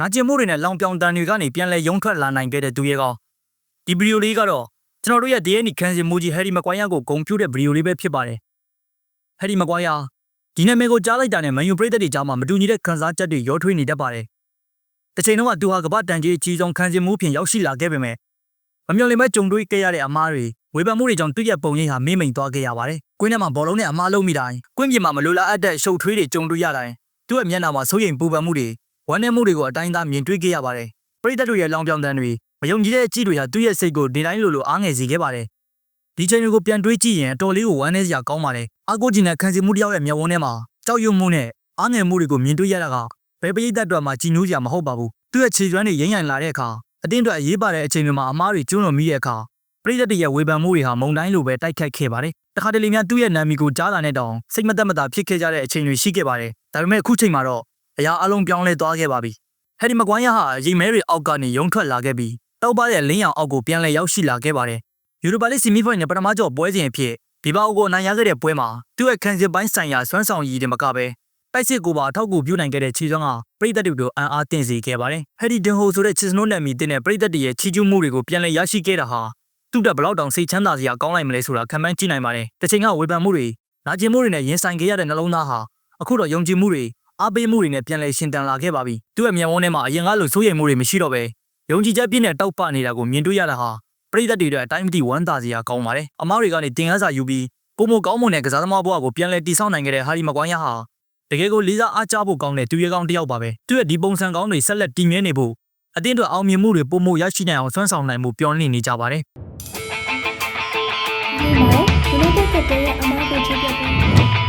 နာကျင်မှုတွေနဲ့လောင်ပြောင်တန်တွေကနေပြန်လဲရုံထွက်လာနိုင်ခဲ့တဲ့သူရဲကောင်းဒီဗီဒီယိုလေးကတော့ကျွန်တော်တို့ရဲ့ DNA ခန်းစင်မူကြီးဟယ်ရီမကွိုင်းယာကိုဂုံပြူတဲ့ဗီဒီယိုလေးပဲဖြစ်ပါတယ်ဟယ်ရီမကွိုင်းယာဒီနာမည်ကိုကြားလိုက်တာနဲ့မန်ယူပရိသတ်တွေကြားမှာမတူညီတဲ့ခံစားချက်တွေရောထွေးနေတတ်ပါတယ်တစ်ချိန်လုံးကသူဟာကမ္ဘာတန်ကြီးအကြီးဆုံးခန်းစင်မှုဖြင့်ရောက်ရှိလာခဲ့ပေမဲ့မမျှော်လင့်မဲ့ကြုံတွေ့ခဲ့ရတဲ့အမားတွေဝေဖန်မှုတွေကြောင့်သူ့ရဲ့ပုံရိပ်ဟာမေ့မိန်သွားခဲ့ရပါတယ်ကွင်းထဲမှာဘောလုံးနဲ့အမားလုံးမိတိုင်းကွင်းပြင်မှာမလိုလားအပ်တဲ့ရှုပ်ထွေးတွေကြုံတွေ့ရတိုင်းသူ့ရဲ့မျက်နှာမှာစိုးရိမ်ပူပန်မှုတွေ ဝမ်းနည်းမှုတွေကိုအတိုင်းအသားမြင်တွေ့ခဲ့ရပါတယ်ပရိသတ်တို့ရဲ့လောင်ပြောင်တန်တွေမယုံကြည်တဲ့အကြည့်တွေဟာသူ့ရဲ့စိတ်ကိုဒီတိုင်းလိုလိုအားငယ်စေခဲ့ပါတယ်ဒီချိန်တွေကိုပြန်တွေးကြည့်ရင်အတော်လေးကိုဝမ်းနည်းစရာကောင်းပါတယ်အာကိုဂျင်နဲ့ခံစီမှုတစ်ယောက်ရဲ့မျက်ဝန်းထဲမှာကြောက်ရွံ့မှုနဲ့အားငယ်မှုတွေကိုမြင်တွေ့ရတာကဘယ်ပရိသတ်တွေမှာကြည်နူးစရာမဟုတ်ပါဘူးသူ့ရဲ့ခြေကျွမ်းတွေရိမ့်ရိုင်လာတဲ့အခါအတင်းအတွက်အရေးပါတဲ့အချိန်တွေမှာအမားတွေကျွန်းလွန်မိတဲ့အခါပရိသတ်တွေရဲ့ဝေဖန်မှုတွေဟာမုံတိုင်းလိုပဲတိုက်ခတ်ခဲ့ပါတယ်တခါတလေများသူ့ရဲ့နာမည်ကိုကြားတာနဲ့တောင်စိတ်မသက်မသာဖြစ်ခဲ့ကြတဲ့အချိန်တွေရှိခဲ့ပါတယ်ဒါပေမဲ့အခုချိန်မှာတော့ အရာအလုံးပြောင်းလဲသွားခဲ့ပါပြီဟယ်ရီမကွိုင်းယာဟာရိမဲတွေအောက်ကနေရုံထွက်လာခဲ့ပြီးတောက်ပါတဲ့လင်းရောင်အောက်ကိုပြန်လဲရောက်ရှိလာခဲ့ပါတယ်ယူရိုပါလိစီမီဖိုင်နဲ့ပထမကျော်ပွဲစဉ်အဖြစ်ဒီပါအိုကိုအနိုင်ရခဲ့တဲ့ပွဲမှာသူ့ရဲ့ခံစစ်ပိုင်းဆိုင်ရာစွမ်းဆောင်ရည်တွေမကပဲတိုက်စစ်ကိုပါအထောက်အကူပြုနိုင်ခဲ့တဲ့ခြေစွမ်းကပရိသတ်တွေကိုအံ့အားသင့်စေခဲ့ပါတယ်ဟယ်ရီဒင်ဟိုဆိုတဲ့ချစ်စနိုးနယ်မီတင်တဲ့ပရိသတ်တွေရဲ့ချီးကျူးမှုတွေကိုပြန်လဲရရှိခဲ့တာဟာသူ့တက်ဘလောက်တောင်စိတ်ချမ်းသာစရာကောင်းလိုက်မလဲဆိုတာခံမှန်းကြည့်နိုင်ပါတယ်တစ်ချိန်ကဝေဖန်မှုတွေနာကျင်မှုတွေနဲ့ရင်ဆိုင်ခဲ့ရတဲ့နှလုံးသားဟာအခုတော့ယုံကြည်မှုတွေ အားပေးမှုတွေနဲ့ပြန်လဲရှင်တန်လာခဲ့ပါပြီသူ့ရဲ့မျက်ဝန်းထဲမှာအရင်ကလိုစိုးရိမ်မှုတွေမရှိတော့ပဲယုံကြည်ချက်ပြည့်နဲ့တောက်ပနေတာကိုမြင်တွေ့ရတာဟာပရိသတ်တွေအတွက်အတိုင်းမသိဝမ်းသာစရာကောင်းပါတယ်အမားတွေကနေတင်ကားစာယူပြီးပုံမကောင်းမွန်တဲ့ကစားသမားဘဝကိုပြန်လဲတည်ဆောက်နိုင်ခဲ့တဲ့ဟာရီမကွိုင်းယာဟာတကယ်ကိုလေးစားအားကျဖို့ကောင်းတဲ့သူရဲကောင်းတစ်ယောက်ပါပဲသူ့ရဲ့ဒီပုံစံကောင်းတွေဆက်လက်တည်မြဲနေဖို့အတင်းတို့အောင်မြင်မှုတွေပုံမရရှိနိုင်အောင်ဆွမ်းဆောင်နိုင်မှုပြောင်းလဲနေကြပါတယ်ဒီမှာ United ကတည်းကအမားကိုချပြပေး